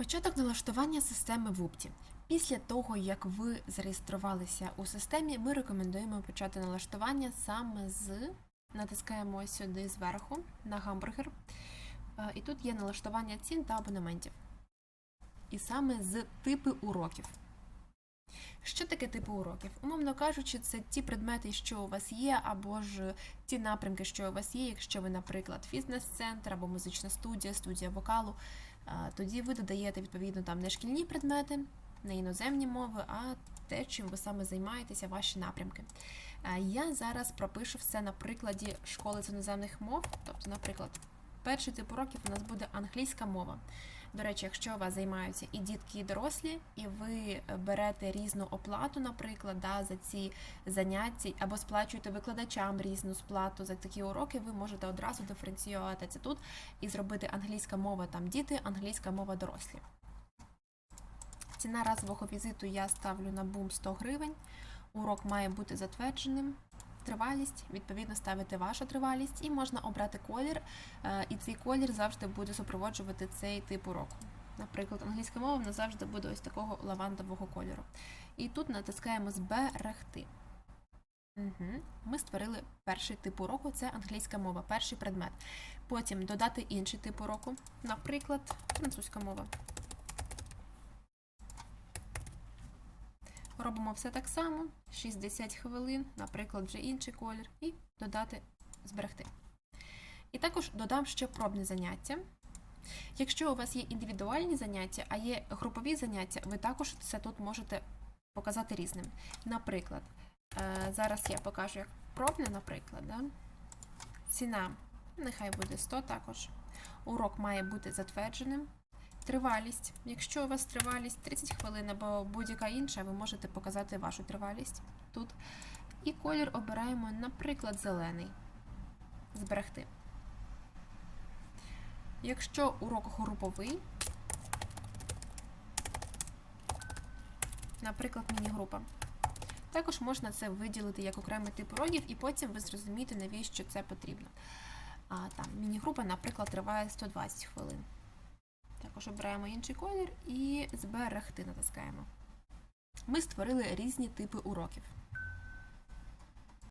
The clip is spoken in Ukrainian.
Початок налаштування системи в УПТі. Після того, як ви зареєструвалися у системі, ми рекомендуємо почати налаштування саме з натискаємо сюди зверху на гамбургер. Е, І тут є налаштування цін та абонементів. І саме з типи уроків. Що таке типи уроків? Умовно кажучи, це ті предмети, що у вас є, або ж ті напрямки, що у вас є, якщо ви, наприклад, фітнес-центр або музична студія, студія вокалу, тоді ви додаєте відповідно там не шкільні предмети, не іноземні мови, а те, чим ви саме займаєтеся, ваші напрямки. Я зараз пропишу все на прикладі школи з іноземних мов. Тобто, наприклад, перший тип уроків у нас буде англійська мова. До речі, якщо у вас займаються і дітки, і дорослі, і ви берете різну оплату, наприклад, да, за ці заняття, або сплачуєте викладачам різну сплату за такі уроки, ви можете одразу диференціювати це тут і зробити англійська мова там діти, англійська мова дорослі. Ціна разового візиту я ставлю на бум 100 гривень. Урок має бути затвердженим. Тривалість, відповідно, ставити вашу тривалість, і можна обрати колір, е, і цей колір завжди буде супроводжувати цей тип уроку. Наприклад, англійська мова в нас завжди буде ось такого лавандового кольору. І тут натискаємо зберегти. Угу. Ми створили перший тип уроку це англійська мова, перший предмет. Потім додати інший тип уроку, наприклад, французька мова. Робимо все так само, 60 хвилин, наприклад, вже інший колір, і додати зберегти. І також додам ще пробне заняття. Якщо у вас є індивідуальні заняття, а є групові заняття, ви також це тут можете показати різним. Наприклад, е, зараз я покажу як пробне, наприклад, да? ціна, нехай буде 100 також. Урок має бути затвердженим. Тривалість. Якщо у вас тривалість 30 хвилин або будь-яка інша, ви можете показати вашу тривалість тут. І колір обираємо, наприклад, зелений. Зберегти. Якщо урок груповий, наприклад, міні-група, також можна це виділити як окремий тип уроків, і потім ви зрозумієте, навіщо це потрібно. А, там, міні-група, наприклад, триває 120 хвилин. Також обираємо інший колір і зберегти натискаємо. Ми створили різні типи уроків.